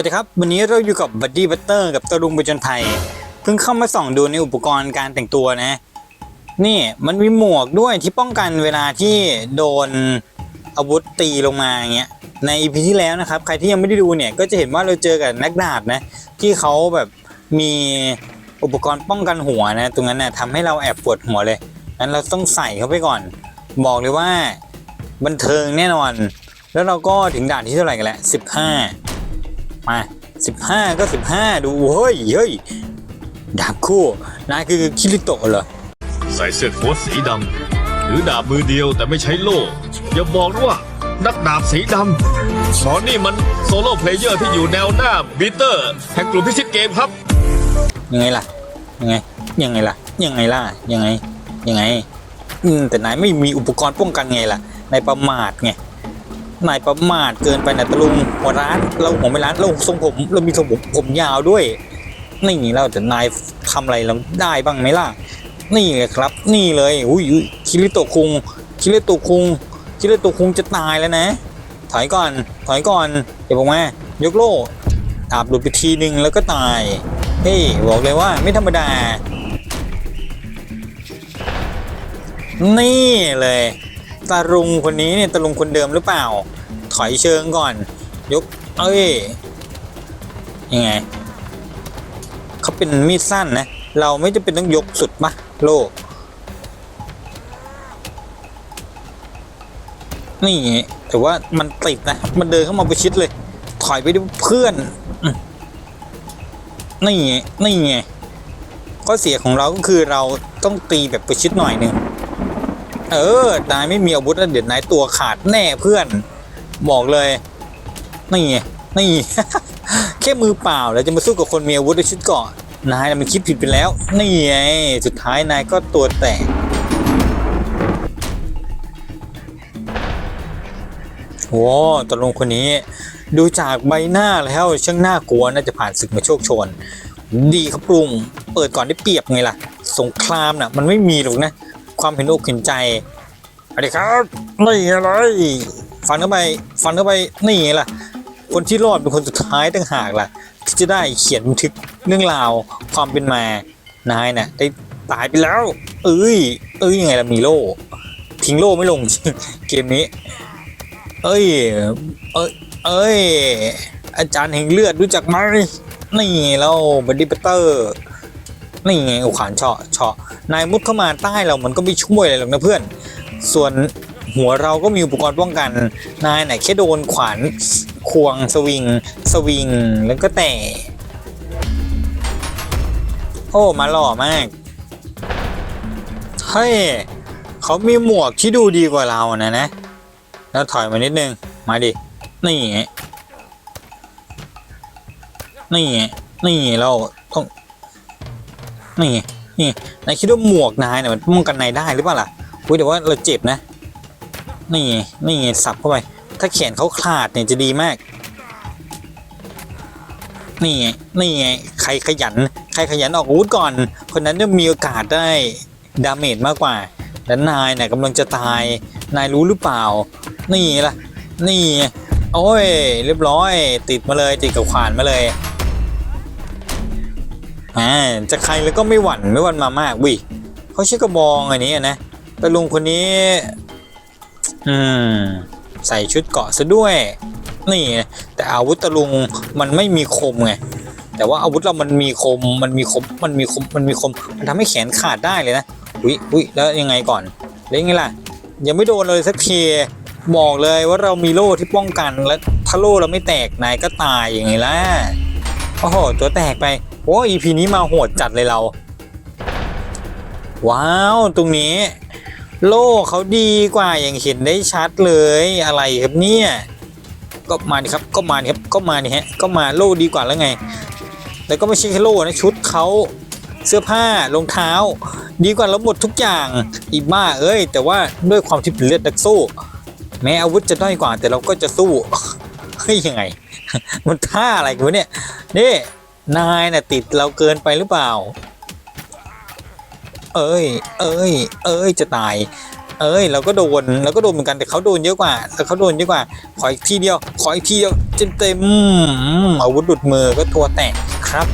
วัสดีครับ วันนี้เราอยู่กับบัดดี้บัตเตอร์กับตะลุงปจนภัย เพิ่งเข้ามาส่องดูในอุปกรณ์การแต่งตัวนะ นี่มันมีหมวกด้วยที่ป้องกันเวลาที่โดนอาวุธตีลงมาอย่างเงี้ยในอีพีที่แล้วนะครับ ใครที่ยังไม่ได้ดูเนี่ย ก็จะเห็นว่าเราเจอกับนักดาบนะ ที่เขาแบบมีอุปกรณ์ป้องกันหัวนะ ตรงนั้นนะทำให้เราแอบปวดหัวเลยงั้นเราต้องใส่เข้าไปก่อน บอกเลยว่าบันเทิงแน่นอน แล้วเราก็ถึงด่านที่เท่าไหร่กันแล้วสิบห้า มาสิบห้าก็สิบห้าดูเฮ้ยเฮ้ยดาบคู่นายคือคิริโตะเหรอใส่เสื้อโค้ทสีดำหรือดาบมือเดียวแต่ไม่ใช้โล่อย่าบอกนะว่านักดาบสีดำหมอนี่มันโซโล่เพลเยอร์ที่อยู่แนวหน้าบีเตอร์แห่งกลุ่มพิชิตเกมครับ ยังไงล่ะ ยังไง ยังไงล่ะ ยังไงล่ะ ยังไง ยังไง อืมแต่นายไม่มีอุปกรณ์ป้องกันไงล่ะ นายประมาทไง นายประมาทเกินไปนะตะลุงหัวร้าน เราหัวไม่ร้านเราทรงผมเรามีทรงผมผมยาวด้วย นี่เราแต่นายทำอะไรเราได้บ้างไหมล่ะ นี่ไงครับ นี่เลยอุ้ยคิริโตคุงคิริโตคุงคิริโตคุงจะตายแล้วนะ ถอยก่อน ถอยก่อนเดี๋ยวผมมายกโล่ดาบหลุดไปทีนึงแล้วก็ตายเฮ้ยบอกเลยว่าไม่ธรรมดา นี่เลย ตาลุงคนนี้เนี่ยตาลุงคนเดิมหรือเปล่า ถอยเชิงก่อน ยก เอ้ย ยังไง เขาเป็นมีดสั้นนะ เราไม่จะเป็นต้องยกสุดปะโลก นี่แต่ว่ามันติดนะ มันเดินเข้ามาประชิดเลย ถอยไปดูเพื่อน นี่ไงนี่ไงข้อเสียของเราก็คือเราต้องตีแบบประชิดหน่อยหนึ่ง เออนายไม่มีอาวุธแล้วเดี๋ยวนายตัวขาดแน่เพื่อน บอกเลยนี่ไงนี่ แค่มือเปล่าแล้วจะมาสู้กับคนมีอาวุธในชุดเกาะนายมันคิดผิดไปแล้ว นี่ไงสุดท้ายนายก็ตัวแตกโอ้ตกลงคนนี้ ดูจากใบหน้าแล้วช่างน่ากลัวน่าจะผ่านศึกมาโชคชน ดีครับปรุงเปิดก่อนได้เปรียบไงล่ะ สงครามน่ะ มันไม่มีหรอกนะ ความเห็นอกเห็นใจสวัสดีครับนี่อะไรฟันเข้าไปฟันเข้าไปนี่ไงล่ะ คนที่รอดเป็นคนสุดท้ายต่างหากล่ะที่จะได้เขียนบันทึกเรื่องราวความเป็นมานายน่ะได้ตายไปแล้ว เอ้ย เอ้ยยังไงล่ะมีโล่ทิ้งโล่ไม่ลงเกมนี้ เอ้ย เอ้ยเอ้ย อาจารย์แห่งเลือดรู้จักไหมนี่แล้วบัดดี้เปเตอร์ นี่ไงอุขานเฉาะเฉาะนายมุดเข้ามาใต้เรามันก็ไม่ช่วยอะไรหรอกนะเพื่อน ส่วนหัวเราก็มีอุปกรณ์ป้องกัน นายไหนแค่โดนขวานควงสวิง สวิง แล้วก็แต่ โอ้มาหล่อมากเฮ้ยเขามีหมวกที่ดูดีกว่าเรานะนะ แล้วถอยมานิดนึง มาดิ นี่ไงนี่ไงนี่เราต้อง นี่นี่นายคิดว่าหมวกนายเนี่ยมันป้องกันนายได้หรือเปล่าล่ะอุ้ยแต่ว่าเราเจ็บนะ นี่ไงนี่ไงสับเข้าไป ถ้าแขนเขาขาดเนี่ยจะดีมาก นี่ไงนี่ไงใครขยัน ใครขยันออกอาวุธก่อน คนนั้นจะมีโอกาสได้ดาเมจมากกว่าและนายเนี่ยกำลังจะตายนายรู้หรือเปล่า นี่ล่ะ นี่ โอ้ย เรียบร้อย ติดมาเลย ติดกับขวานมาเลย อ่าจะใครแล้วก็ไม่หวั่นไม่หวั่นมามากวิเขาใช้กระบองอันนี้นะแต่ลุงคนนี้ อืม ใส่ชุดเกราะซะด้วย นี่ แต่อาวุธตะลุงมันไม่มีคมไงแต่ว่าอาวุธเรามันมีคมมันมีคมมันมีคมมันมีคม มันทำให้แขนขาดได้เลยนะอุ้ยอุ้ยแล้วยังไงก่อนแล้วยังไงล่ะ ยังไม่โดนเลยสักทีบอกเลยว่าเรามีโล่ที่ป้องกันและถ้าโล่เราไม่แตกนายก็ตายอย่างไงล่ะโอ้โหตัวแตกไป โอ้ EP นี้มาโหดจัดเลยเรา ว้าว ตรงนี้ โล่เขาดีกว่าอย่างเห็นได้ชัดเลยอะไรครับเนี่ย ก็มาดิครับก็มาดิครับก็มาดิฮะก็มาโล่ดีกว่าแล้วไง แต่ก็ไม่ใช่แค่โล่นะชุดเขาเสื้อผ้ารองเท้า ดีกว่าเราหมดทุกอย่างอีบ้าเอ้ย แต่ว่าด้วยความที่เป็นเลือดนักสู้ แม้อาวุธจะด้อยกว่า แต่เราก็จะสู้เฮ้ยยังไง มันท่าอะไรกันวะเนี่ยนี่ นายน่ะติดเราเกินไปหรือเปล่า เอ้ย เอ้ย เอ้ย จะตาย เอ้ย เราก็โดน เราก็โดนเหมือนกัน แต่เขาโดนเยอะกว่า แต่เขาโดนเยอะกว่า ขออีกทีเดียว ขออีกทีเดียวเต็มเต็มอาวุธดุดมือก็ตัวแตกครับ